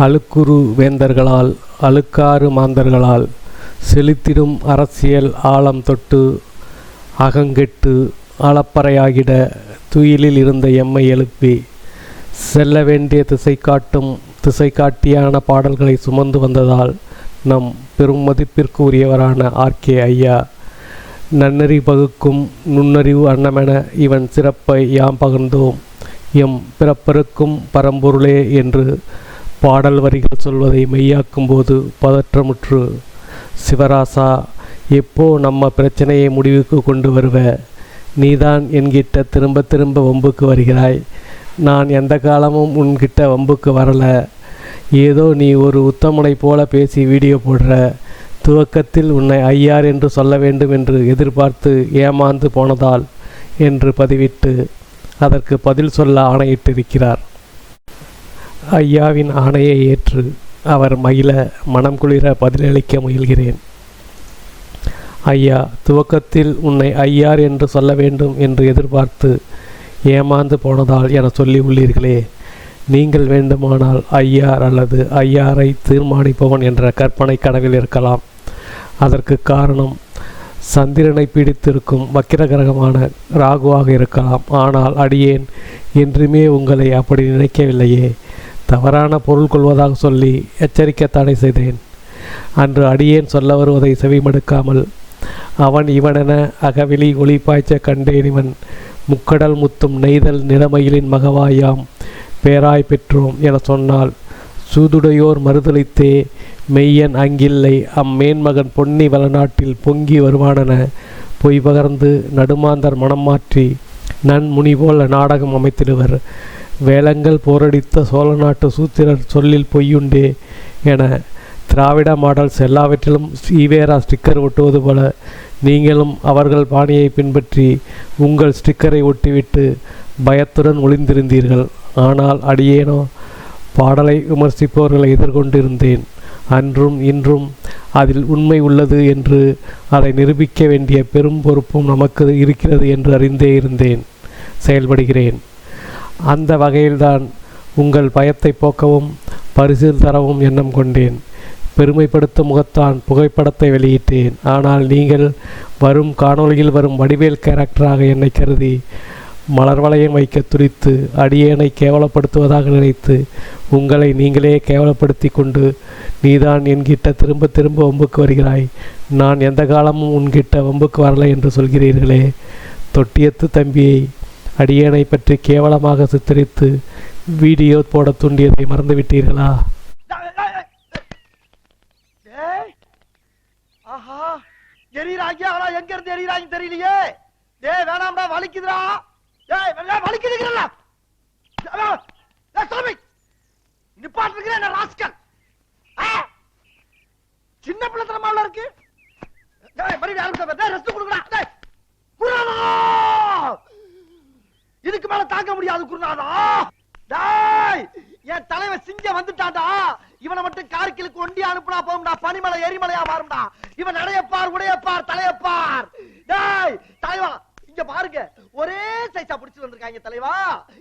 அழுக்குரு வேந்தர்களால் அழுக்காறு மாந்தர்களால் செலுத்திடும் அரசியல் ஆழம் தொட்டு அகங்கெட்டு அளப்பறையாகிட துயிலில் இருந்த எம்மை எழுப்பி செல்ல வேண்டிய திசை காட்டும் திசை காட்டியான பாடல்களை சுமந்து வந்ததால் நம் பெரும் மதிப்பிற்கு உரியவரான ஆர்கே ஐயா. நன்னறி பகுக்கும் நுண்ணறிவு அன்னமென இவன் சிறப்பை யாம் பகிர்ந்தோம். எம் பிறப்பருக்கும் பரம்பொருளே என்று பாடல் வரிகள் சொல்வதை மெய்யாக்கும்போது பதற்றமுற்று சிவராசா எப்போ நம்ம பிரச்சனையை முடிவுக்கு கொண்டு வருவ? நீதான் என்கிட்ட திரும்ப திரும்ப வம்புக்கு வருகிறாய். நான் எந்த காலமும் உன்கிட்ட வம்புக்கு வரலை. ஏதோ நீ ஒரு உத்தமனை போல பேசி வீடியோ போடுற. துவக்கத்தில் உன்னை ஐயார் என்று சொல்ல வேண்டும் என்று எதிர்பார்த்து ஏமாந்து போனதால் என்று பதிவிட்டு அதற்கு பதில் சொல்ல ஆணையிட்டிருக்கிறார். ஐயாவின் ஆணையை ஏற்று அவர் மகிழ மனம் குளிர பதிலளிக்க முயல்கிறேன். ஐயா துவக்கத்தில் உன்னை ஐயார் என்று சொல்ல வேண்டும் என்று எதிர்பார்த்து ஏமாந்து போனதால் என சொல்லி உள்ளீர்களே நீங்கள் வேண்டுமானால் ஐயார் அல்லது ஐயாரை தீர்மானிப்பவன் என்ற கற்பனை கனவில் இருக்கலாம். அதற்கு காரணம் சந்திரனை பீடித்திருக்கும் வக்கிரகிரகமான ராகுவாக இருக்கலாம். ஆனால் அடியேன் என்றுமே உங்களை அப்படி நினைக்கவில்லையே. தவறான பொருள் கொள்வதாக சொல்லி எச்சரிக்கத்தானே செய்தேன். அன்று அடியேன் சொல்ல வருவதை செவிமடுக்காமல் அவன் இவனென அகவிழி ஒளி பாய்ச்ச கண்டேன் இவன் முக்கடல் முத்தும் நெய்தல் நிறமயிலின் மகவாயாம் பேராய் பெற்றோம் என சொன்னால் சூதுடையோர் மறுதளித்தே மெய்யன் அங்கில்லை அம்மேன்மகன் பொன்னி வளநாட்டில் பொங்கி வருவானென பொய் பகர்ந்து நடுமாந்தர் மனம் மாற்றி நன்முனி போல நாடகம் அமைத்திடுவர். வேலங்கள் போரடித்த சோழ நாட்டு சூத்திரர் சொல்லில் பொய்யுண்டே என திராவிட மாடல்ஸ் எல்லாவற்றிலும் ஈவேரா ஸ்டிக்கர் ஒட்டுவது போல நீங்களும் அவர்கள் பாணியை பின்பற்றி உங்கள் ஸ்டிக்கரை ஒட்டிவிட்டு பயத்துடன் ஒளிந்திருந்தீர்கள். ஆனால் அடியேனோ பாடலை விமர்சிப்பவர்களை எதிர்கொண்டிருந்தேன். அன்றும் இன்றும் அதில் உண்மை உள்ளது என்று அதை நிரூபிக்க வேண்டிய பெரும் பொறுப்பும் நமக்கு இருக்கிறது என்று அறிந்தே இருந்தேன். செயல்படுகிறேன். அந்த வகையில்தான் உங்கள் பயத்தை போக்கவும் பரிசில் தரவும் எண்ணம் கொண்டேன். பெருமைப்படுத்தும் முகத்தான் புகைப்படத்தை வெளியிட்டேன். ஆனால் நீங்கள் வரும் காணொளியில் வரும் வடிவேல் கேரக்டராக என்னை கருதி மலர் வளையம் வைக்க துடித்து அடியேனை கேவலப்படுத்துவதாக நினைத்து உங்களை நீங்களே கேவலப்படுத்தி கொண்டு நீதான் என்கிட்ட திரும்ப திரும்ப ஒம்புக்கு வருகிறாய். நான் எந்த காலமும் உன்கிட்ட வம்புக்கு வரலை என்று சொல்கிறீர்களே. தொட்டியத்து தம்பியை அடியேனை பற்றி கேவலமாக சித்தரித்து வீடியோ போட தூண்டியதை மறந்துவிட்டீர்களா? டேய்! ஆஹா! எரியறாங்க ஆனா எங்க இருந்து எரியறாங்க தெரியலையே. டேய் வேணாம்டா வலிக்குதுடா. டேய் வலிக்குதுங்கறல டேய் சாமி நிப்பாட்டுறீங்க என்ன ராஸ்கல். இருக்கு. டேய் மறுபடியும் ஆரம்பிச்சா டேய் ரெஸ்ட் கொடுங்கடா. டேய் குருநாதா தாங்க முடியாது குருநாதா. டேய் என் தலைவன் சிங்கம் வந்துட்டான்டா. இவனை மட்டும் கார்கிலுக்கு ஒண்டி அனுப்புனா போகும்டா. பனிமலை எரிமலையா மாறும்டா. இவன் நடையப்பார் உடையப்பார் தலையப்பார். டேய் தலைவா இங்க பாருங்க. ஒரே சைஸா புடிச்சு வந்திருக்காங்க தலைவா.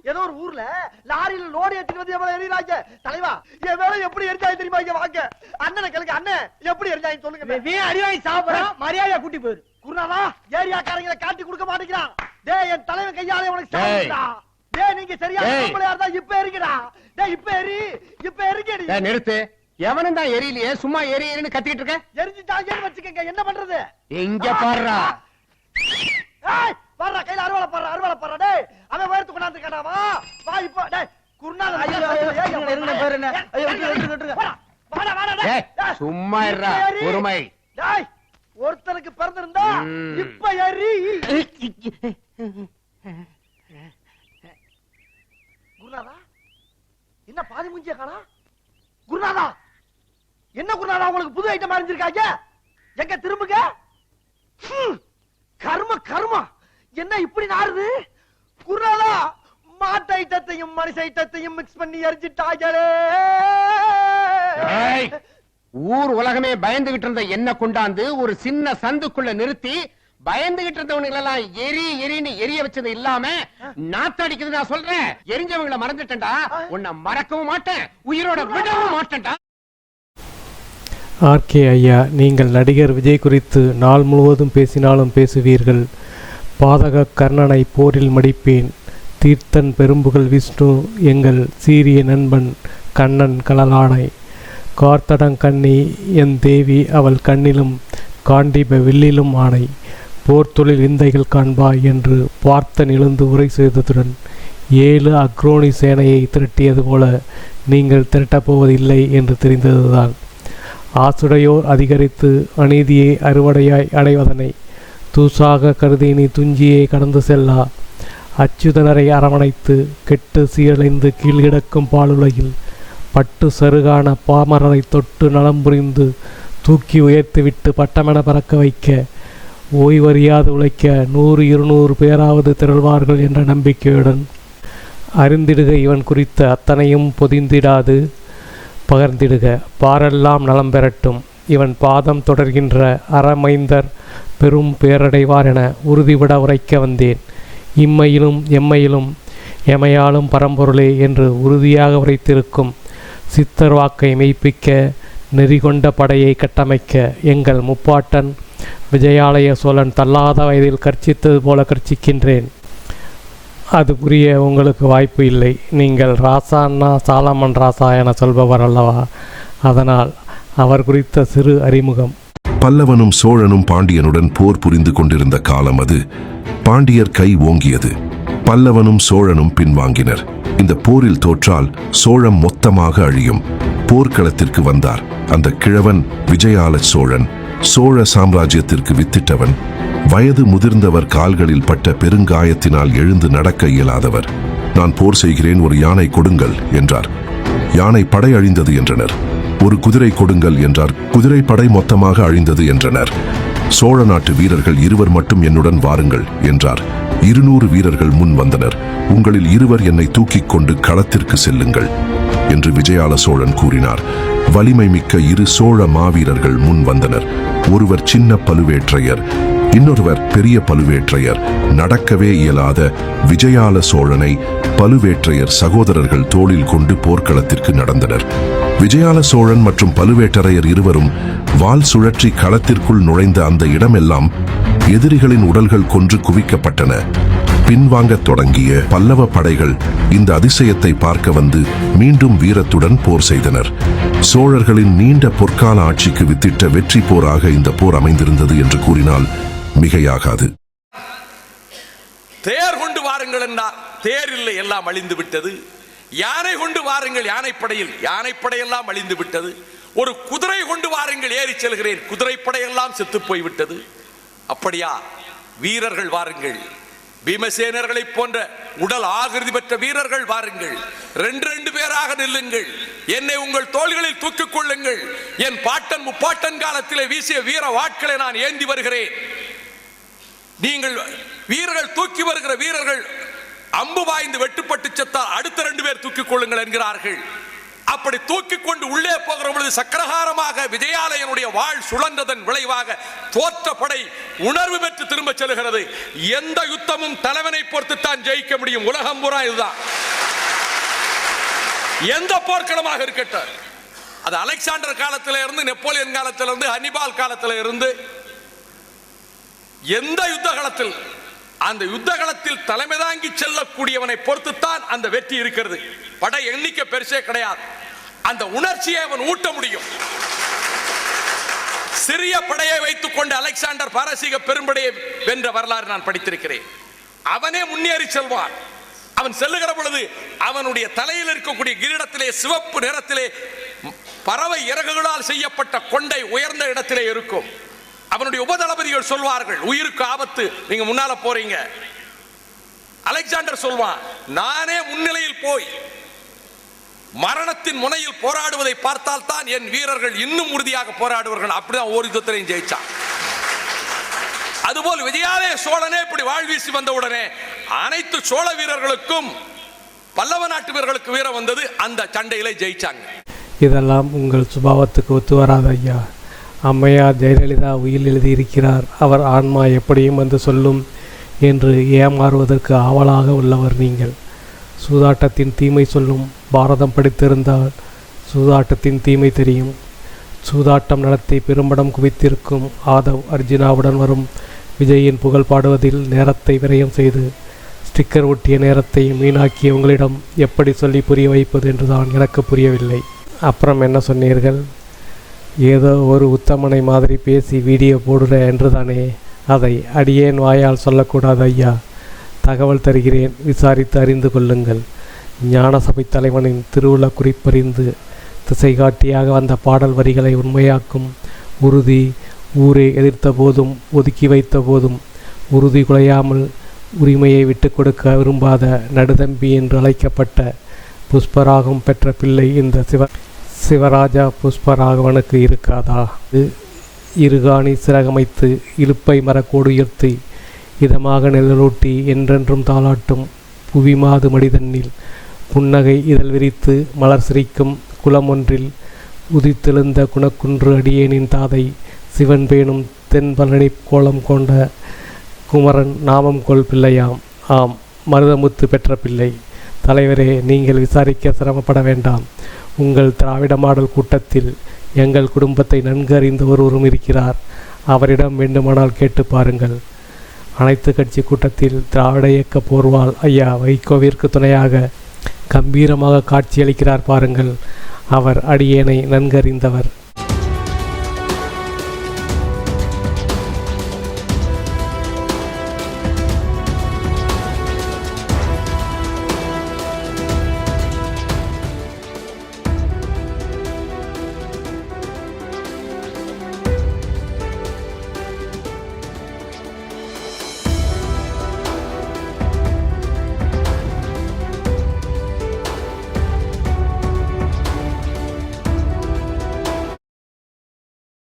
ஏதோ ஒரு ஊர்ல லாரியில லோடு ஏத்திட்டு வந்து எவ்வளவு எறிறாங்க தலைவா என் மேல எப்படி எரிஞ்சாங்க தெரியுமா? இங்க வாங்க. அண்ணனை கேளுங்க அண்ணன் எப்படி எரிஞ்சாங்க சொல்லுங்க நீ அடிவாங்கி சாப்பிடறான் மரியாதையா கூட்டி போயிரு. குருநாதா ஏரியாக்காரங்களை காட்டி கொடுக்க மாட்டேங்கிறான். டேய் என் தலைவன் கையாலே உனக்கு டேய். டேய் நீங்க சரியா டேய். பொம்பளையா இருந்தா இப்ப எரிங்கடா டேய் இப்ப எரி இப்ப எரிங்கடி டேய், நிறுத்து எவனும் தான் எரியலையே சும்மா எரியன்னு கத்திக்கிட்டு இருக்க எரிஞ்சுட்டாங்கன்னு வச்சுக்கங்க என்ன பண்றது பாருடா ஏய் கையில அருவாளை பாடுற அருவாளை பாடுற டேய் அவன் வேர்த்து கொண்டாந்து வா வா இப்போ டேய் குருநாதன் ஐயோ, ஐயா, பாரு என்ன. ஐயோ. வாடா, வாடா, டேய். சும்மா இருடா, எரி. பொறுமை. டேய், ஒருத்தனுக்கு பிறந்திருந்தா. இப்ப எரி குருநாதா என்ன பாதி மூஞ்சிய காணா குருநாதா என்ன குருநாதா உங்களுக்கு புது ஐட்டம் அறிஞ்சிருக்காங்க? எங்க திரும்புங்க? கர்ம கர்மா. என்ன இப்படி நாறுது? குருநாதா மாட்டு ஐட்டத்தையும் மனுஷ ஐட்டத்தையும் மிக்ஸ் பண்ணி எரிஞ்சிட்டாங்களே ஊர் உலகமே பயந்துகிட்டு இருந்த என்ன கொண்டாந்து ஒரு சின்ன சந்துக்குள்ள நிறுத்தி பயந்துகிட்டு இருந்தவனுங்க எல்லாம் எரி எரின்னு எரிய வச்சது இல்லாம நாத்தடிக்குது நான் சொல்றேன். எரிஞ்சவங்கள மறந்துட்டேன்டா. உன்னை மறக்கவும் மாட்டேன். உயிரோட விடவும் மாட்டேன்டா. ஆர்கே ஐயா நீங்கள் நடிகர் விஜய் குறித்து நாள் முழுவதும் பேசினாலும் பேசுவீர்கள். பாதக கர்ணனை போரில் மடிப்பேன். தீர்த்தன் பெரும்புகள் விஷ்ணு எங்கள் சீரிய நண்பன் கண்ணன் கலலானை கார்த்தடங்கண்ணி என் தேவி அவள் கண்ணிலும் காண்டிப வில்லிலும் ஆணை போர்த்தொழில் விந்தைகள் காண்பாய் என்று பார்த்தன் எழுந்து உரை செய்ததுடன் ஏழு அக்ரோனி சேனையை திரட்டியது போல நீங்கள் திரட்டப்போவதில்லை என்று தெரிந்ததுதான். ஆசுடையோர் அதிகரித்து அநீதியை அறுவடையாய் அடைவதனை தூசாக கருதி நீ துஞ்சியை கடந்து செல்லா. அச்சுதனரை அரவணைத்து கெட்டு சீரழிந்து கீழ்கிடக்கும் பாலுலகில் பட்டு சருகான பாமரரை தொட்டு நலம் புரிந்து தூக்கி உயர்த்திவிட்டு பட்டமென பறக்க வைக்க ஓய்வறியாது உழைக்க நூறு இருநூறு பேராவது திரள்வார்கள் என்ற நம்பிக்கையுடன். அறிந்திடுக இவன் குறித்த அத்தனையும் பொதிந்திடாது. பகர்ந்திடுக. பாரெல்லாம் நலம் பெறட்டும். இவன் பாதம் தொடர்கின்ற அறமைந்தர் பெரும் பேரடைவார் என உறுதிவிட உரைக்க வந்தேன். இம்மையிலும் எம்மையிலும் எமையாலும் பரம்பொருளே என்று உறுதியாக உரைத்திருக்கும் சித்தர் வாக்கை மெய்ப்பிக்க நெறிகொண்ட படையை கட்டமைக்க எங்கள் முப்பாட்டன் விஜயாலய சோழன் தள்ளாத வயதில் கர்ச்சித்தது போல கர்ச்சிக்கின்றேன் அது புரிய உங்களுக்கு வாய்ப்பு இல்லை. நீங்கள் ராசான்னா சாலமன் ராசா என சொல்பவர் அல்லவா? அதனால் அவர் குறித்த சிறு அறிமுகம். பல்லவனும் சோழனும் பாண்டியனுடன் போர் புரிந்து கொண்டிருந்த காலம் அது. பாண்டியர் கை ஓங்கியது. பல்லவனும் சோழனும் பின்வாங்கினர். இந்த போரில் தோற்றால் சோழம் மொத்தமாக அழியும். போர்க்களத்திற்கு வந்தார். அந்த கிழவன் விஜயால சோழன். சோழ சாம்ராஜ்யத்திற்கு வித்திட்டவன். வயது முதிர்ந்தவர் கால்களில் பட்ட பெருங்காயத்தினால் எழுந்து நடக்க இயலாதவர். நான் போர் செய்கிறேன் ஒரு யானை கொடுங்கள் என்றார். யானை படை அழிந்தது என்றனர். ஒரு குதிரை கொடுங்கள் என்றார். குதிரை படை மொத்தமாக அழிந்தது என்றனர். சோழ நாட்டு வீரர்கள் இருவர் மட்டும் என்னுடன் வாருங்கள் என்றார். இருநூறு வீரர்கள் முன் வந்தனர். உங்களில் இருவர் என்னை தூக்கிக் கொண்டு களத்திற்கு செல்லுங்கள் என்று விஜயால சோழன் கூறினார். வலிமை மிக்க இரு சோழ மாவீரர்கள் முன் வந்தனர். ஒருவர் சின்ன பழுவேற்றையர் இன்னொருவர் பெரிய பழுவேற்றையர் நடக்கவே இயலாத விஜயால சோழனை பழுவேற்றையர் சகோதரர்கள் தோளில் கொண்டு போர்க்களத்திற்கு நடந்தனர். விஜயால சோழன் மற்றும் பழுவேட்டரையர் இருவரும் வாள் சுழற்றி களத்திற்குள் நுழைந்த அந்த இடமெல்லாம் எதிரிகளின் உடல்கள் கொன்று குவிக்கப்பட்டன. பின்வாங்கத் தொடங்கிய பல்லவ படைகள் இந்த அதிசயத்தை பார்க்க வந்து மீண்டும் வீரத்துடன் போர் செய்தனர். சோழர்களின் நீண்ட பொற்கால ஆட்சிக்கு வித்திட்ட வெற்றி போராக இந்த போர் அமைந்திருந்தது என்று கூறினால் மிகையாகாது. தேர் கொண்டு வாருங்கள் என்றார். தேர் இல்லை எல்லாம் அழிந்து விட்டது. யானை கொண்டு வாருங்கள் யானைப்படையில். யானைப்படையெல்லாம் அழிந்து விட்டது. ஒரு குதிரை கொண்டு வாருங்கள் ஏறி செல்கிறேன். குதிரைப்படையெல்லாம் செத்து போய்விட்டது. அப்படியா? வீரர்கள் வாருங்கள். பீமசேனர்களை போன்ற உடல் ஆகிருதி பெற்ற வீரர்கள் வாருங்கள். ரெண்டு ரெண்டு பேராக நில்லுங்கள். என்னை உங்கள் தோள்களில் தூக்கிக் கொள்ளுங்கள். என் பாட்டன் முப்பாட்டன் காலத்திலே வீசிய வீர வாட்களை நான் ஏந்தி வருகிறேன். நீங்கள் வீரர்கள் தூக்கி வருகிற வீரர்கள் அம்பு வாய்ந்து வெட்டுப்பட்டு செத்தால் அடுத்த ரெண்டு பேர் தூக்கிக் கொள்ளுங்கள் என்கிறார்கள். அப்படி தூக்கி கொண்டு உள்ளே போகிற பொழுது சக்கரகாரமாக விஜயாலயனுடைய வாழ் சுழன்றதன் விளைவாக தோற்ற படை உணர்வு பெற்று திரும்ப செல்கிறது. எந்த யுத்தமும் தலைவனை பொறுத்து தான் ஜெயிக்க முடியும். உலகம் பூரா இதுதான். எந்த போர்க்களமாக இருக்கட்டும். அது அலெக்சாண்டர் காலத்தில இருந்து நெப்போலியன் காலத்திலிருந்து ஹனிபால் காலத்தில இருந்து எந்த யுத்த களத்தில் அந்த யுத்த காலத்தில் தலைமை தாங்கி செல்லக்கூடியவனை பொறுத்துத்தான் அந்த வெற்றி இருக்கிறது. படை எண்ணிக்கை பெருசே கிடையாது. அந்த உணர்ச்சியை அவன் ஊட்ட முடியும். சிறிய படையை வைத்துக் கொண்டு அலெக்சாண்டர் பாரசீக பெரும்படையை வென்ற வரலாறு நான் படித்திருக்கிறேன். அவனே முன்னேறி செல்வான். அவன் செல்லுகிற பொழுது அவனுடைய தலையில் இருக்கக்கூடிய கிரீடத்திலே சிவப்பு நிறத்திலே பறவை இறகுகளால் செய்யப்பட்ட கொண்டை உயர்ந்த இடத்திலே இருக்கும். அவனுடைய உபதளபதிகள் சொல்வார்கள் உயிருக்கு ஆபத்து நீங்க முன்னால போறீங்க. அலெக்சாண்டர் சொல்வான் நானே முன்னிலையில் போய் மரணத்தின் முனையில் போராடுவதை பார்த்தால் தான் என் வீரர்கள் இன்னும் உறுதியாக போராடுவார்கள். அப்படிதான் ஒரு யுத்தத்திலையும் ஜெயிச்சான். அதுபோல் விஜயாலய சோழனே இப்படி வாழ்வீசி வந்தவுடனே அனைத்து சோழ வீரர்களுக்கும் பல்லவ நாட்டு வீரர்களுக்கு வீரம் வந்தது அந்த சண்டையிலே ஜெயிச்சாங்க. இதெல்லாம் உங்கள் சுபாவத்துக்கு ஒத்து வராத ஐயா. அம்மையார் ஜெயலலிதா உயில் எழுதியிருக்கிறார் அவர் ஆன்மா எப்படியும் வந்து சொல்லும் என்று ஏமாறுவதற்கு ஆவலாக உள்ளவர் நீங்கள். சூதாட்டத்தின் தீமை சொல்லும் பாரதம் படித்திருந்தால் சூதாட்டத்தின் தீமை தெரியும். சூதாட்டம் நடத்தி பெரும்படம் குவித்திருக்கும் ஆதவ் அர்ஜுனாவுடன் வரும் விஜயின் புகழ் பாடுவதில் நேரத்தை விரயம் செய்து ஸ்டிக்கர் ஒட்டிய நேரத்தை வீணாக்கிய உங்களிடம் எப்படி சொல்லி புரிய வைப்பது என்றுதான் எனக்கு புரியவில்லை. அப்புறம் என்ன சொன்னீர்கள்? ஏதோ ஒரு உத்தமனை மாதிரி பேசி வீடியோ போடுற என்றுதானே அதை அடியேன் வாயால் சொல்லக்கூடாது ஐயா. தகவல் தருகிறேன். விசாரித்து அறிந்து கொள்ளுங்கள். ஞானசபை தலைவனின் திருவிழா குறிப்பறிந்து திசை காட்டியாக வந்த பாடல் வரிகளை உண்மையாக்கும் உறுதி ஊரை எதிர்த்த போதும் ஒதுக்கி வைத்த போதும் உறுதி குலையாமல் உரிமையை விட்டு கொடுக்க விரும்பாத நடுதம்பி என்று அழைக்கப்பட்ட புஷ்பராகம் பெற்ற பிள்ளை இந்த சிவ சிவராஜா புஷ்பராகவனுக்கு இருக்காதா? இது இருகாணி சிறகமைத்து இழுப்பை மரக்கோடு உயர்த்தி இதமாக நிழலூட்டி என்றென்றும் தாளாட்டும் புவிமாது மடிதன்னில் புன்னகை இதழ் விரித்து மலர் சிரிக்கும் குளம் ஒன்றில் உதித்தெழுந்த குணக்குன்று அடியேனின் தாதை சிவன் பேணும் தென்பழனி கோலம் கொண்ட குமரன் நாமம் கொள் பிள்ளையாம். ஆம் மருதமுத்து பெற்ற பிள்ளை. தலைவரே நீங்கள் விசாரிக்க சிரமப்பட வேண்டாம். உங்கள் திராவிட மாடல் கூட்டத்தில் எங்கள் குடும்பத்தை நன்கு அறிந்த ஒருவரும் இருக்கிறார். அவரிடம் வேண்டுமானால் கேட்டு பாருங்கள். அனைத்து கட்சி கூட்டத்தில் திராவிட இயக்க போர்வால் ஐயா வைகோவிற்கு துணையாக கம்பீரமாக காட்சியளிக்கிறார் பாருங்கள். அவர் அடியேனை நன்கறிந்தவர்.